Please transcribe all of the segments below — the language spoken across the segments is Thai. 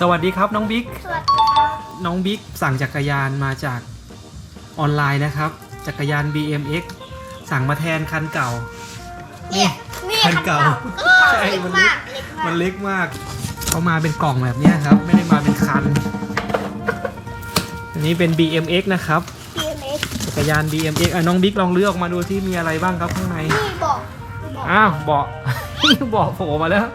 สวัสดีครับน้องบิ๊ก สวัสดีครับน้องบิ๊กสั่งจักรยานมาจากออนไลน์นะครับ จักรยาน BMX สั่งมาแทนคันเก่า เนี่ยนี่คันเก่าใช่เล็กมันเล็มากกเล็กมากมันเล็กมากเขามาเป็นกล่องแบบเนี้ยครับ ไม่ได้มาเป็นคัน อันนี้เป็น BMX นะครับพีเอ็มเอ็กจักรยาน BMX อะน้องบิ๊กลองเลือกออกมาดูที่มีอะไรบ้างครับข้างในนี่บอกบอกอ้าวเบาะเบาะโผล่มาแล้ว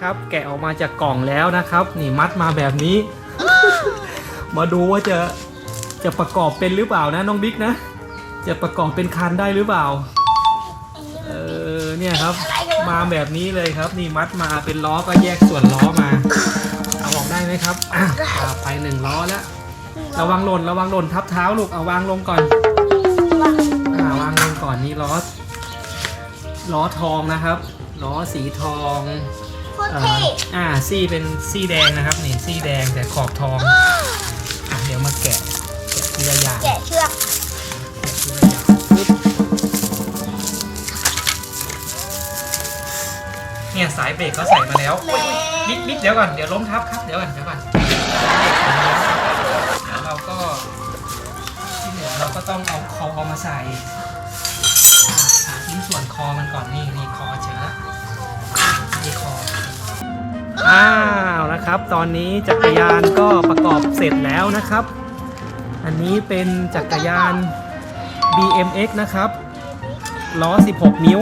ครับ แกะออกมาจากกล่องแล้วนะครับ นี่มัดมาแบบนี้ มาดูว่าจะจะประกอบเป็นหรือเปล่านะน้องบิ๊กนะ จะประกอบเป็นคันได้หรือเปล่า เออเนี่ยครับ มาแบบนี้เลยครับ นี่มัดมาเป็นล้อก็แยกส่วนล้อมา เอาออกได้ไหมครับอะเอาไปหนึ่งล้อแล้ว ระวังหล่นระวังหล่นทับเท้าลูกเอาวางลงก่อนอ่าวางลงก่อนนี่ล้อล้อทองนะครับล้อสีทอง เอ่เท่ออ่าซี่เป็นซี่แดงนะครับนี่ซี่แดงแต่ขอบทองอะเดี๋ยวมาแกะแกะทีละอย่างแกะเชือกแกะทีละอย่างปึ๊บเนี่ยสายเบรกเขาใส่มาแล้วแม่บิ๊กบิ๊กเดี๋ยวก่อนเดี๋ยวล้มทับครับเดี๋ยวก่อนเดี๋ยวก่อนเราก็ที่เหลือเราก็ต้องเอาคอมาใส่อะหาชิ้นส่วนคอมันก่อนนี่นี่คอเจอแล้วนี่คอ อ้าวนะครับ ตอนนี้จักรยานก็ประกอบเสร็จแล้วนะครับ อันนี้เป็นจักรยาน BMX นะครับล้อ 16 นิ้ว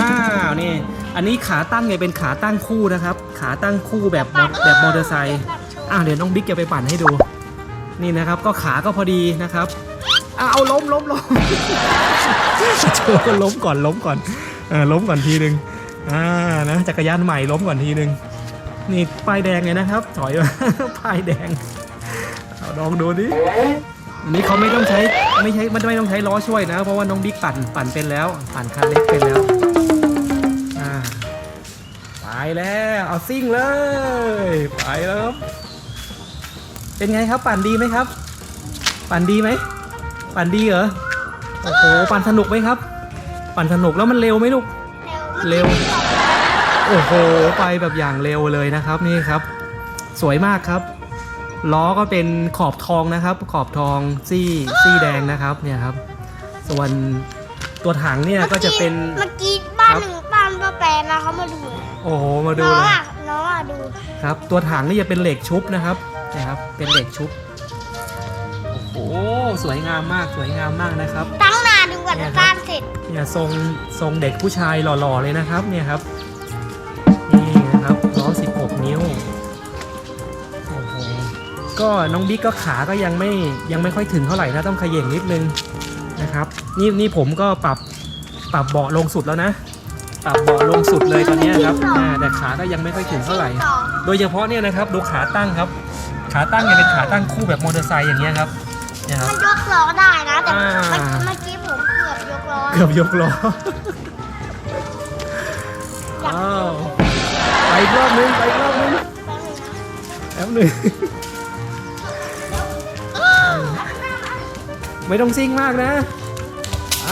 อ้าว นี่ อันนี้ขาตั้งเนี่ยเป็นขาตั้งคู่นะครับ ขาตั้งคู่แบบแบบมอเตอร์ไซค์อ้าวเดี๋ยวน้องบิ๊กจะไปปั่นให้ดู นี่นะครับ ก็ขาก็พอดีนะครับอ้าวเอาล้มล้มล้มโชว์ล้มก่อนล้มก่อน เออล้มก่อนทีนึงอ่า นะ จักรยานใหม่ล้มก่อนทีนึง นี่ป้ายแดงเลยนะครับ ถอยมา ป้ายแดงเอาลองดูดิอันนี้เขาไม่ต้องใช้ไม่ใช้ไม่ไม่ต้องใช้ล้อช่วยนะ เพราะว่าน้องบิ๊กปั่นปั่นเป็นแล้ว ปั่นคันเล็กเป็นแล้วอ่าไปแล้วเอาซิ่งเลยไปแล้วครับเป็นไงครับปั่นดีไหมครับ ปั่นดีไหมปั่นดีเหรอโอ้โหปั่นสนุกไหมครับ ปั่นสนุกแล้วมันเร็วไหมลูกเร็ว โอ้โหไปแบบอย่างเร็วเลยนะครับนี่ครับ สวยมากครับ ล้อก็เป็นขอบทองนะครับ ขอบทองซี่ซี่แดงนะครับเนี่ยครับ ส่วนตัวถังเนี่ยก็จะเป็นเมื่อกี้บ้านครับหนึ่งบ้านป้าแปรมาเขามาดูโอ้โหมาดูน้องเลยอะน้องอะดูครับ ตัวถังนี่จะเป็นเหล็กชุบนะครับนะครับ เป็นเหล็กชุบโอ้โหสวยงามมากสวยงามมากนะครับ ตั้งนานดูกว่าเนี่จะยครับสร้างเสร็จเนี่ยทรงทรงเด็กผู้ชายหล่อๆเลยนะครับ เนี่ยครับ ก็น้องบิ๊กก็ขาก็ยังไม่ยังไม่ค่อยถึงเท่าไหร่นะต้องเขย่งนิดนึงนะครับ นี่นี่ผมก็ปรับปรับเบาะลงสุดแล้วนะ ปรับเบาะลงสุดเลยตอนเนี้ยครับอ่าแต่ขาก็ยังไม่ค่อยถึงเท่าไหร่ต่อโดยเฉพาะเนี่ยนะครับดูขาตั้งครับ ขาตั้งเนี่ยเป็นขาตั้งคู่แบบมอเตอร์ไซค์อย่างเงี้ยครับเนี่ยครับ มันยกล้อได้นะ แต่อ่า เมื่อเมื่อกี้ผมเกือบยกล้อเกือบยกล้ออ้าวไปอีกรอบนึงไปอีกรอบนึงแป๊บหนึง ไม่ต้องซิ่งมากนะไอ